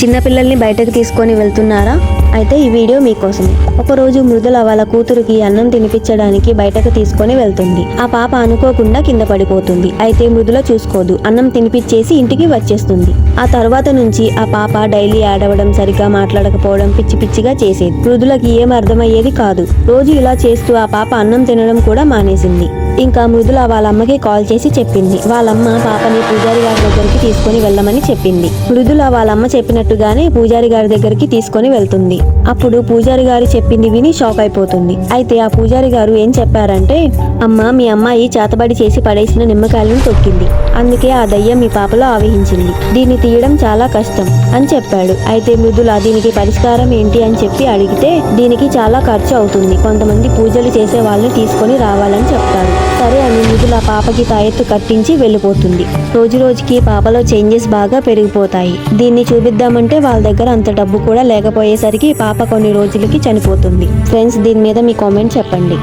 చిన్నపిల్లల్ని బయటకు తీసుకొని వెళ్తున్నారా? అయితే ఈ వీడియో మీకోసమే. ఒకరోజు మృదుల వాళ్ళ కూతురికి అన్నం తినిపించడానికి బయటకు తీసుకొని వెళ్తుంది. ఆ పాప అనుకోకుండా కింద పడిపోతుంది. అయితే మృదుల చూసుకోదు. అన్నం తినిపించేసి ఇంటికి వచ్చేస్తుంది. ఆ తర్వాత నుంచి ఆ పాప డైలీ ఆడవడం సరిగ్గా మాట్లాడకపోవడం పిచ్చి పిచ్చిగా చేసేది. మృదులకి ఏం అర్థమయ్యేది కాదు. రోజు ఇలా చేస్తూ ఆ పాప అన్నం తినడం కూడా మానేసింది. ఇంకా మృదుల వాళ్ళమ్మకి కాల్ చేసి చెప్పింది. వాళ్ళమ్మ పాపని పూజారి గారి దగ్గరికి తీసుకొని వెళ్ళమని చెప్పింది. మృదుల వాళ్ళమ్మ చెప్పినట్టుగానే పూజారి గారి దగ్గరికి తీసుకొని వెళ్తుంది. అప్పుడు పూజారి గారు చెప్పింది విని షాక్ అయిపోతుంది. అయితే ఆ పూజారి గారు ఏం చెప్పారంటే అమ్మ మీ అమ్మాయి చేతబడి చేసి పడేసిన నిమ్మకాయలను తొక్కింది. అందుకే ఆ దయ్యం మీ పాపలో ఆవహించింది. దీన్ని తీయడం చాలా కష్టం అని చెప్పాడు. అయితే మృదుల దీనికి పరిష్కారం ఏంటి అని చెప్పి అడిగితే దీనికి చాలా ఖర్చు అవుతుంది. కొంతమంది పూజలు చేసే వాళ్ళని తీసుకొని రావాలని చెప్తారు. సరే అని మృదుల పాపకి తాయెత్తు కట్టించి వెళ్ళిపోతుంది. రోజు రోజుకి పాపలో చేంజెస్ బాగా పెరిగిపోతాయి. దీన్ని చూపిద్దామంటే వాళ్ళ దగ్గర అంత డబ్బు కూడా లేకపోయేసరికి పాప కొన్ని రోజులకి చనిపోతుంది. ఫ్రెండ్స్ దీని మీద మీ కామెంట్ చెప్పండి.